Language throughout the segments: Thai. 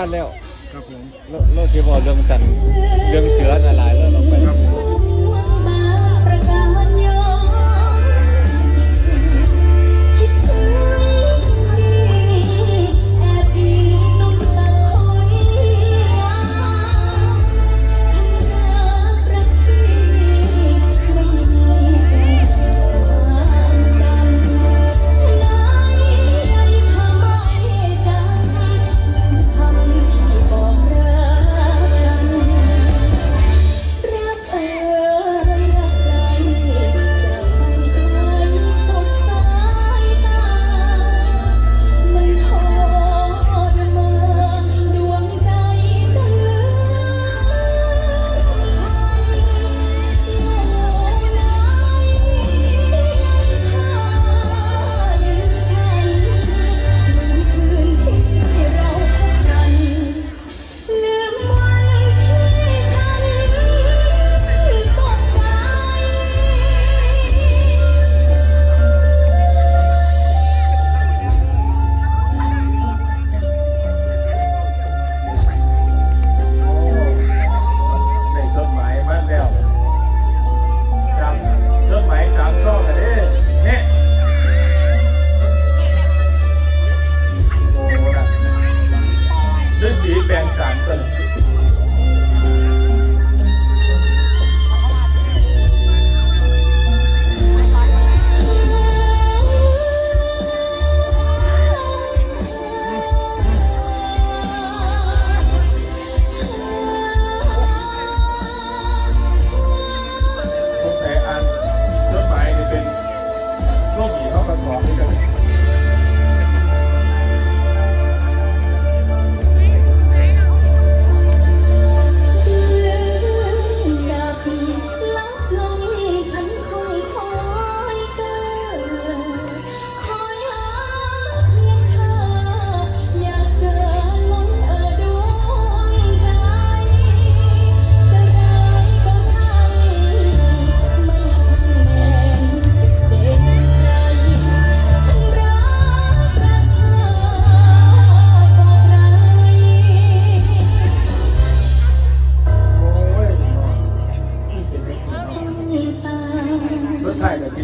านแล้ว ครับผมเราเราที่บอกเรื่องสันเรื่องเสือน่ะหลายแล้วเรา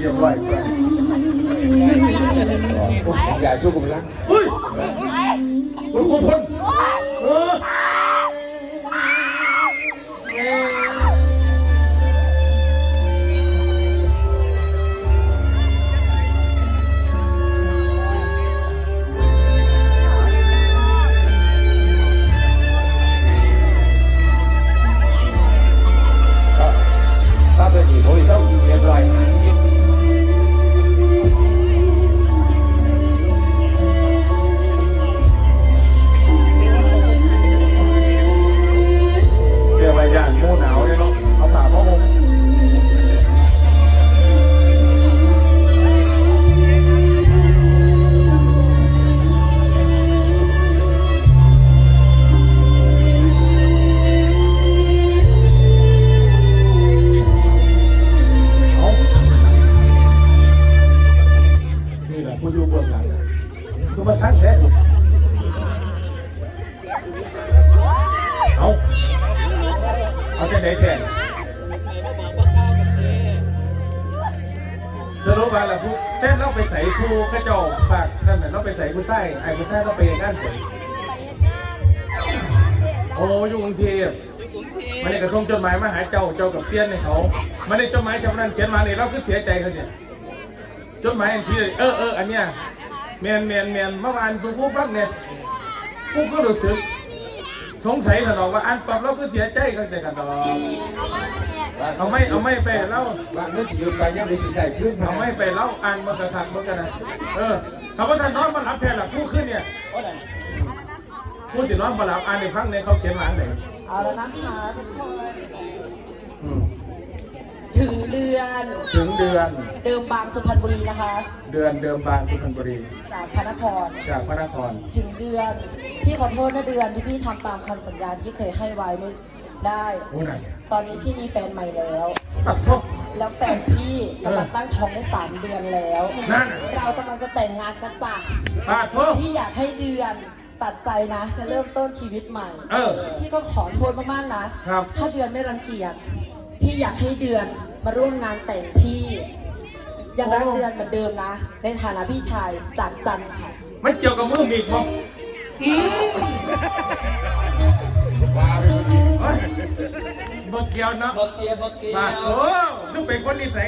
เรียบร้อยไปอย่าสู้กับรักเฮ้ยคุณครู คือมาสร้างแท้เอาเอาแต่ไหนแทนสรุปว่าล่ะผู้แท้เราไปใส่ผู้กระจอกฝากนั่นน่ะเราไปใส่ผู้ใต้ไอ้ผู้ใต้เราไปงานผลโอ้ยกรุงเทพมันได้กระส่งจดหมายมาหาเจ้าเจ้ากับเปี้ยนให้เขามันได้จดหมายจำนั้นเขียนมาเนี่ยเราคือเสียใจเขาเนี่ยจดหมายอันชี้เลยเออเอออันเนี้ย เมียนเมียนเมียนเมื่อวานกูกูฟังเนี่ยกูก็รู้สึก สงสัยถนอว่าอันตอบเราก็เสียใจกันแต่กันตลอดเอาไม่เอาไม่ไปเล่ารักนั่นสิยืมไปยังได้สิใส่ขึ้นเอาไม่ไปเล่าอ่านมันกระสักมันกันนะเออเขาว่าท่านน้องมารับแทนหลักผู้ขึ้นเนี่ยผู้สิน้องมารับอ่านในฟังเนี่ยเขาเขียนหลังไหนเอาแล้วนะคะทุกคนอืม ถึงเดือนถึงเดือนเดิมบางสุพรรณบุรีนะคะเดือนเดิมบางสุพรรณบุรีจากพระนครจากพระนคร ถึงเดือนพี่ขอโทษนะเดือนที่พี่ทำตามคำสัญญาที่เคยให้ไว้ไม่ได้ โอ้นั่นตอนนี้พี่มีแฟนใหม่แล้ว ตัดทบแล้วแฟนพี่กำลังตั้งท้องได้สามเดือนแล้ว นั่นน่ะ เรากำลังจะแต่งงานกันจ้ะปาดทบพี่อยากให้เดือนตัดใจนะจะเริ่มต้นชีวิตใหม่เออพี่ก็ขอโทษมากๆนะครับ ถ้าเดือนไม่รังเกียจพี่อยากให้เดือน มาร่วมงานแต่งพี่ยังรักเดือนเหมือนเดิมนะ ในฐานะพี่ชายจากจันทร์ค่ะมันเกี่ยวกับมือมีดมั้งเฮ้ยบ่เกี่ยวเนาะบ่เกียบ่เกียบาดโอ้คือเป็นคนนิสัย